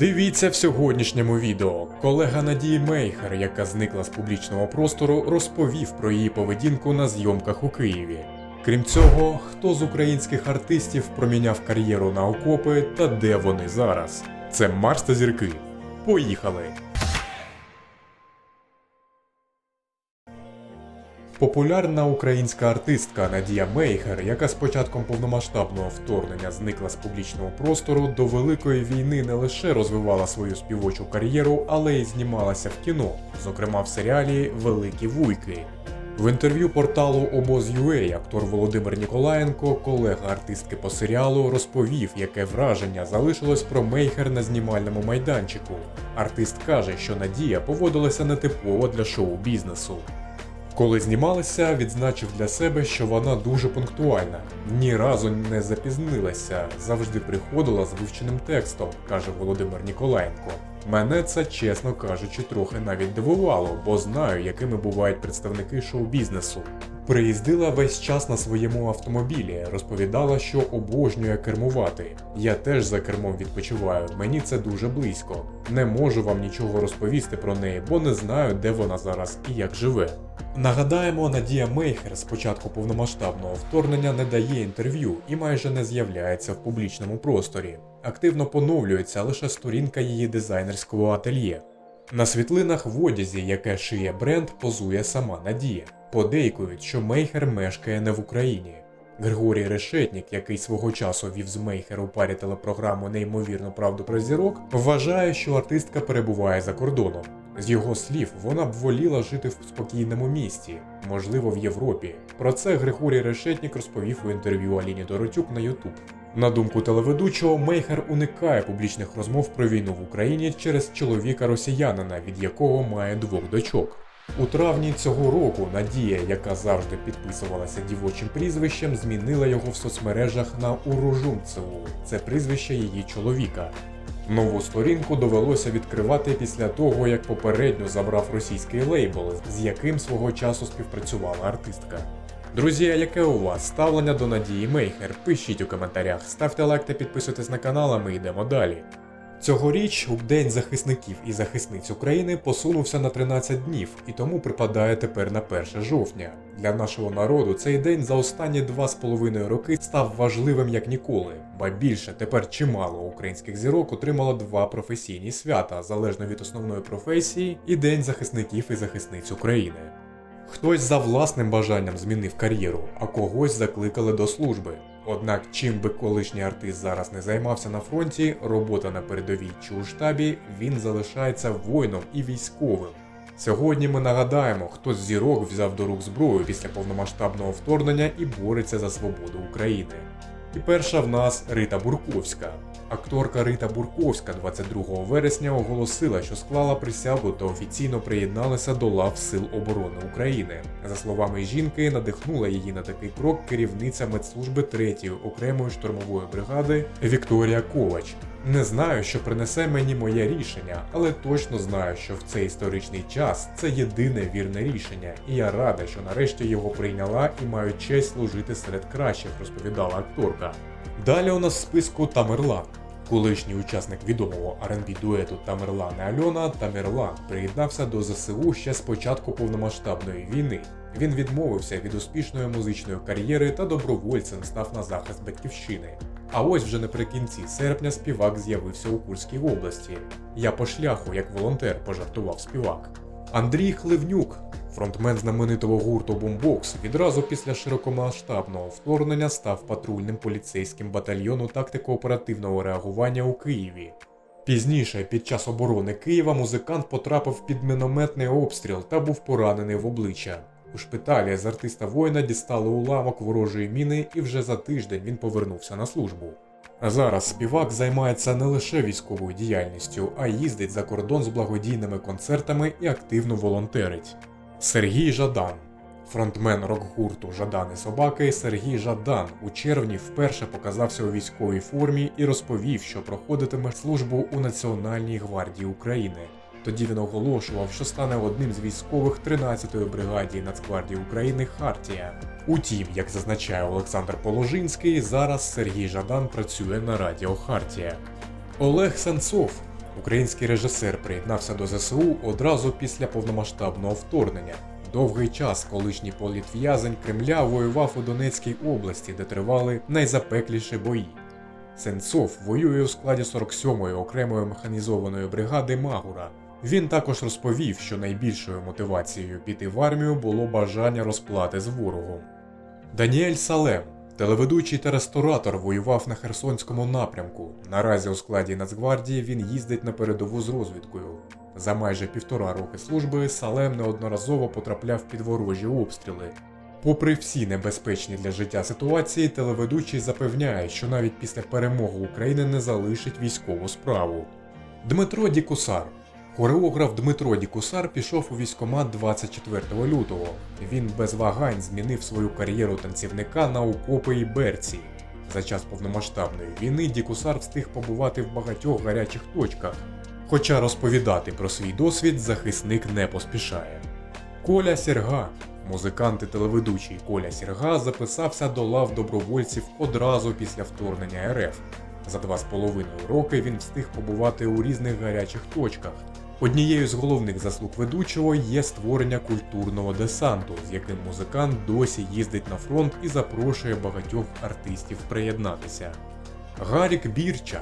Дивіться в сьогоднішньому відео. Колега Надії Мейхер, яка зникла з публічного простору, розповів про її поведінку на зйомках у Києві. Крім цього, хто з українських артистів проміняв кар'єру на окопи та де вони зараз? Це Марс та зірки. Поїхали! Популярна українська артистка Надія Мейхер, яка з початком повномасштабного вторгнення зникла з публічного простору, до Великої війни не лише розвивала свою співочу кар'єру, але й знімалася в кіно, зокрема в серіалі Великі Вуйки. В інтерв'ю порталу Обоз.UA актор Володимир Ніколаєнко, колега артистки по серіалу, розповів, яке враження залишилось про Мейхер на знімальному майданчику. Артист каже, що Надія поводилася нетипово для шоу-бізнесу. Коли знімалися, відзначив для себе, що вона дуже пунктуальна, ні разу не запізнилася, завжди приходила з вивченим текстом, каже Володимир Ніколаєнко. Мене це, чесно кажучи, трохи навіть дивувало, бо знаю, якими бувають представники шоу-бізнесу. Приїздила весь час на своєму автомобілі, розповідала, що обожнює кермувати. Я теж за кермом відпочиваю, мені це дуже близько. Не можу вам нічого розповісти про неї, бо не знаю, де вона зараз і як живе. Нагадаємо, Надія Мейхер з початку повномасштабного вторгнення не дає інтерв'ю і майже не з'являється в публічному просторі. Активно поновлюється лише сторінка її дизайнерського ательє. На світлинах в одязі, яке шиє бренд, позує сама Надія. Подейкують, що Мейхер мешкає не в Україні. Григорій Решетнік, який свого часу вів з Мейхер у парі телепрограму Неймовірну правду про зірок, вважає, що артистка перебуває за кордоном. З його слів, вона б воліла жити в спокійному місті, можливо, в Європі. Про це Григорій Решетнік розповів у інтерв'ю Аліні Доротюк на Ютуб. На думку телеведучого, Мейхер уникає публічних розмов про війну в Україні через чоловіка росіянина, від якого має двох дочок. У травні цього року Надія, яка завжди підписувалася дівочим прізвищем, змінила його в соцмережах на Урожумцеву. Це прізвище її чоловіка. Нову сторінку довелося відкривати після того, як попередньо забрав російський лейбл, з яким свого часу співпрацювала артистка. Друзі, яке у вас ставлення до Надії Мейхер? Пишіть у коментарях, ставте лайк та підписуйтесь на канал, а ми йдемо далі. Цьогоріч у День захисників і захисниць України посунувся на 13 днів і тому припадає тепер на 1 жовтня. Для нашого народу цей день за останні два з половиною роки став важливим як ніколи, ба більше тепер чимало українських зірок отримало два професійні свята залежно від основної професії і День захисників і захисниць України. Хтось за власним бажанням змінив кар'єру, а когось закликали до служби. Однак, чим би колишній артист зараз не займався на фронті, робота на передовій чи у штабі, він залишається воїном і військовим. Сьогодні ми нагадаємо, хто з зірок взяв до рук зброю після повномасштабного вторгнення і бореться за свободу України. І перша в нас Рита Бурковська. Акторка Рита Бурковська 22 вересня оголосила, що склала присягу та офіційно приєдналася до лав Сил оборони України. За словами жінки, надихнула її на такий крок керівниця медслужби 3-ї окремої штурмової бригади Вікторія Ковач. Не знаю, що принесе мені моє рішення, але точно знаю, що в цей історичний час це єдине вірне рішення, і я рада, що нарешті його прийняла і маю честь служити серед кращих, розповідала акторка. Далі у нас в списку Тамерлан. Колишній учасник відомого R&B дуету Тамерлан і Альона Тамерлан приєднався до ЗСУ ще з початку повномасштабної війни. Він відмовився від успішної музичної кар'єри та добровольцем став на захист батьківщини. А ось вже наприкінці серпня співак з'явився у Курській області. Я по шляху, як волонтер, пожартував співак. Андрій Хливнюк, фронтмен знаменитого гурту Бумбокс, відразу після широкомасштабного вторгнення став патрульним поліцейським батальйону тактико-оперативного реагування у Києві. Пізніше, під час оборони Києва, музикант потрапив під мінометний обстріл та був поранений в обличчя. У шпиталі з артиста воїна дістали уламок ворожої міни, і вже за тиждень він повернувся на службу. А зараз співак займається не лише військовою діяльністю, а й їздить за кордон з благодійними концертами і активно волонтерить. Сергій Жадан. Фронтмен рок-гурту Жадани Собаки Сергій Жадан у червні вперше показався у військовій формі і розповів, що проходитиме службу у Національній гвардії України. Тоді він оголошував, що стане одним з військових 13-ї бригаді Нацгвардії України Хартія. Утім, як зазначає Олександр Положинський, зараз Сергій Жадан працює на радіо Хартія. Олег Сенцов Український режисер приєднався до ЗСУ одразу після повномасштабного вторгнення. Довгий час колишній політв'язень Кремля воював у Донецькій області, де тривали найзапекліші бої. Сенцов воює у складі 47-ї окремої механізованої бригади Магура. Він також розповів, що найбільшою мотивацією піти в армію було бажання розплати з ворогом. Даніель Салем, телеведучий та ресторатор, воював на Херсонському напрямку. Наразі у складі Нацгвардії він їздить на передову з розвідкою. За майже півтора роки служби Салем неодноразово потрапляв під ворожі обстріли. Попри всі небезпечні для життя ситуації, телеведучий запевняє, що навіть після перемоги України не залишить військову справу. Дмитро Дікусар. Хореограф Дмитро Дікусар пішов у військкомат 24 лютого. Він без вагань змінив свою кар'єру танцівника на окопи і берці. За час повномасштабної війни Дікусар встиг побувати в багатьох гарячих точках. Хоча розповідати про свій досвід захисник не поспішає. Коля Сірга. Музикант і телеведучий Коля Сірга записався до лав добровольців одразу після вторгнення РФ. За два з половиною роки він встиг побувати у різних гарячих точках. Однією з головних заслуг ведучого є створення культурного десанту, з яким музикант досі їздить на фронт і запрошує багатьох артистів приєднатися. Гарік Бірча.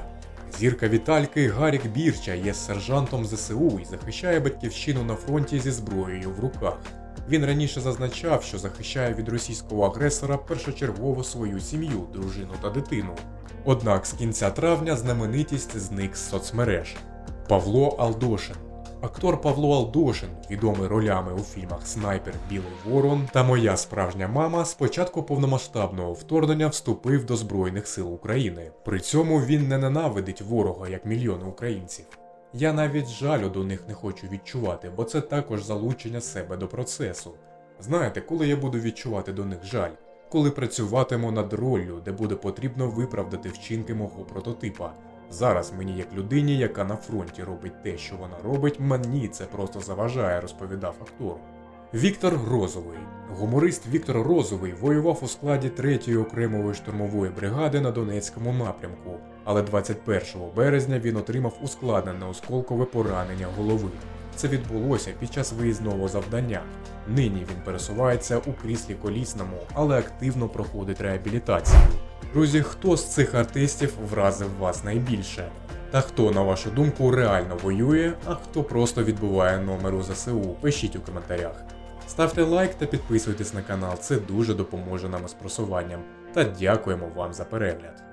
Зірка Вітальки Гарік Бірча є сержантом ЗСУ і захищає батьківщину на фронті зі зброєю в руках. Він раніше зазначав, що захищає від російського агресора першочергово свою сім'ю, дружину та дитину. Однак з кінця травня знаменитість зник з соцмереж. Павло Алдошин. Актор Павло Алдошин, відомий ролями у фільмах Снайпер Білий Ворон та Моя справжня мама, з початку повномасштабного вторгнення вступив до Збройних сил України. При цьому він не ненавидить ворога як мільйони українців. Я навіть жалю до них не хочу відчувати, бо це також залучення себе до процесу. Знаєте, коли я буду відчувати до них жаль, коли працюватиму над роллю, де буде потрібно виправдати вчинки мого прототипа. Зараз мені, як людині, яка на фронті робить те, що вона робить, мені це просто заважає, розповідав актор. Віктор Розовий. Гуморист Віктор Розовий воював у складі 3-ї окремої штурмової бригади на Донецькому напрямку, але 21 березня він отримав ускладнене осколкове поранення голови. Це відбулося під час виїзного завдання. Нині він пересувається у кріслі колісному, але активно проходить реабілітацію. Друзі, хто з цих артистів вразив вас найбільше? Та хто, на вашу думку, реально воює, а хто просто відбуває номер у ЗСУ? Пишіть у коментарях. Ставте лайк та підписуйтесь на канал, це дуже допоможе нам із просуванням. Та дякуємо вам за перегляд.